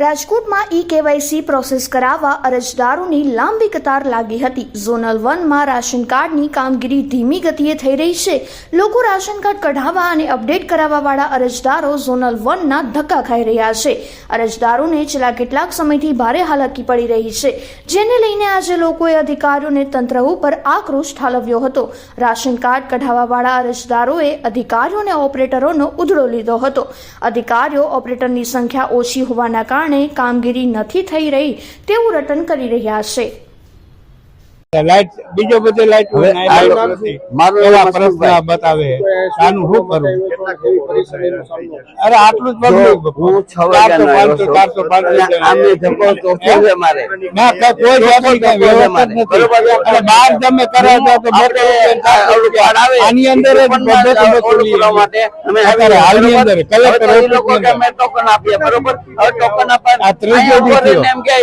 રાજકોટમાં e KYC process કરાવવા અરજદારોની લાંબી કતાર લાગી હતી. ઝોનલ વનમાં રાશન કાર્ડની કામગીરી ધીમી ગતિએ થઈ રહી છે. લોકો રાશન કાર્ડ કઢાવવા અને અપડેટ કરાવવાવાળા અરજદારો ઝોનલ વનના ધક્કા ખાઈ રહ્યા છે. અરજદારોને છેલ્લા કેટલાક સમયથી ભારે હાલાકી પડી રહી છે. જેને લઈને આજે લોકોએ અધિકારીઓને તંત્ર ઉપર આક્રોશ ઠાલવ્યો હતો. રાશન કાર્ડ કઢાવવાવાળા અરજદારોએ અધિકારીઓ અને ઓપરેટરોનો ઉધડો લીધો હતો. અધિકારીઓ ઓપરેટરની સંખ્યા ઓછી હોવાના કારણે કામગીરી નથી થઈ રહી તેવું રટન કરી રહ્યા છે. લાઈટ બીજો બધે લાઈટ. મારું એવા પ્રશ્ન બતાવે. આનું શું કરવું? અરે આટલું જ હું છ મારે ના કોઈ અને બહાર તમે કરાવો તો આની અંદર માટે અમે હાલની અંદર કલેક્ટર લોકો ટોકન આપીએ. બરોબર? હવે ટોકન આપવા ત્રીજો એમ કે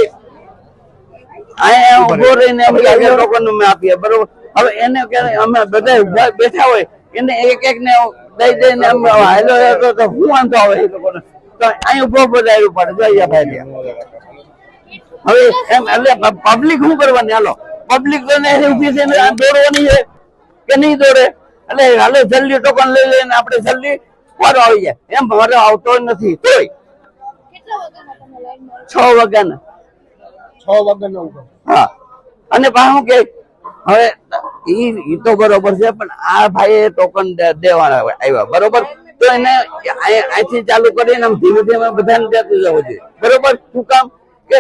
અહીંયા ઊભો રહીને એમ કે અમે આપીએ બરોબર? હવે એને કે અમે બધા ઊભા બેઠા હોય એને એક એક ને દઈ દઈને એમ હાલો તો તો હું વાંધો આવે એ લોકોને? તો અહીં ઊભો બધા પડે જોઈએ ભાઈ હવે એમ એટલે પબ્લિક શું કરવાની? હાલો પબ્લિક ઊભી દોડવાની છે કે નહીં દોડે? એટલે હાલો જલ્દી ટોકન લઈ લઈને આપણે જલ્દી ફરો આવી જાય. એમ મારો આવતો નથી તોય. છ વાગ્યાના. હા. અને પાછું કે, હવે ઈ ઈ તો બરોબર છે, પણ આ ભાઈ ટોકન દેવાના આવ્યા. બરોબર? તો એને અહીં- અહીંથી ચાલુ કરીને ધીમે ધીમે બધાને દેતું જવું જોઈએ. બરોબર? શું કામ? કે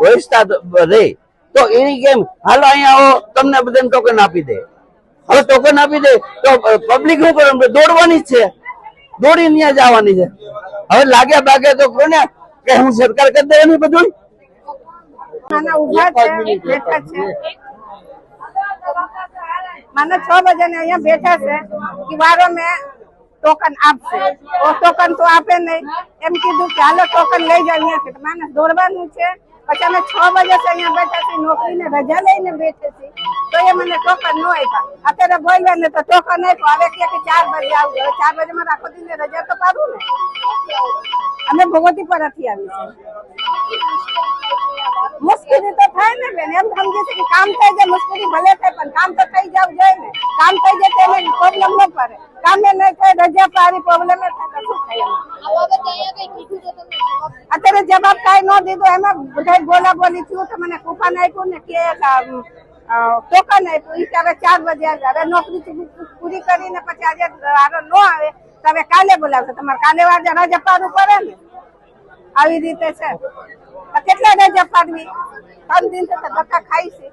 વયસ્તા રે. તો એની કેમ? હાલો, અહીંયા આવો. તમને બધાને ટોકન આપી દે. હવે ટોકન આપી દે. તો પબ્લિક શું કરે? દોડવાની જ છે. દોડીને ત્યાં જવાની છે. હવે લાગ્યા ભાગે તો કોને કે હું સરકાર કરી એની બધું? માના ઊભા છે બેઠા છે. મને છ બજે ને અહીંયા બેઠા છે કે વારો મેં ટોકન આપશે. ટોકન તો આપે નહીં. એમ કીધું કે હાલો ટોકન લઈ જાય અહીંયા છે. માણસ દોડવાનું છે. પછી અમે છ વાગે છે અહીંયા બેઠા છીએ નોકરીને રજા લઈને બેઠે છીએ. તો એ મને ટોકન ન આપ્યા. અત્યારે બોલ્યા ને તો ટોકન આપ્યો. હવે કે ચાર બજે આવજો. હવે ચાર વાગે મારે આખો દિને રજા તો પાડું ને. અમે ભગવતી પરથી આવી છે થાય ને બેન એમ સમજે છે કે કામ થઈ જાય મુશ્કેલી ભલે થાય પણ કામ તો થઈ જવું જોઈએ ને. કામ થઈ જાય તો એને પ્રોબ્લેમ ન પડે. કામે નહીં થાય રજા પારી પ્રોબ્લેમ થાય તો શું થાય અત્યારે જવાબ કઈ ન દીધો એમાં બધા બોલા બોલી થયું તો મને કૂપન આપ્યું ને કે ટોકન આપ્યું. એ ત્યારે ચાર વાગે. હવે નોકરી પૂરી- પૂરી કરીને પછી આજે વારો ન આવે તો હવે કાલે બોલાવશે. તમારે કાલે વાગે રજા પાડવું પડે ને. આવી રીતે છે. કેટલા રજા પાડવી? ત્રણ દિન ધક્કા ખાઈ છે.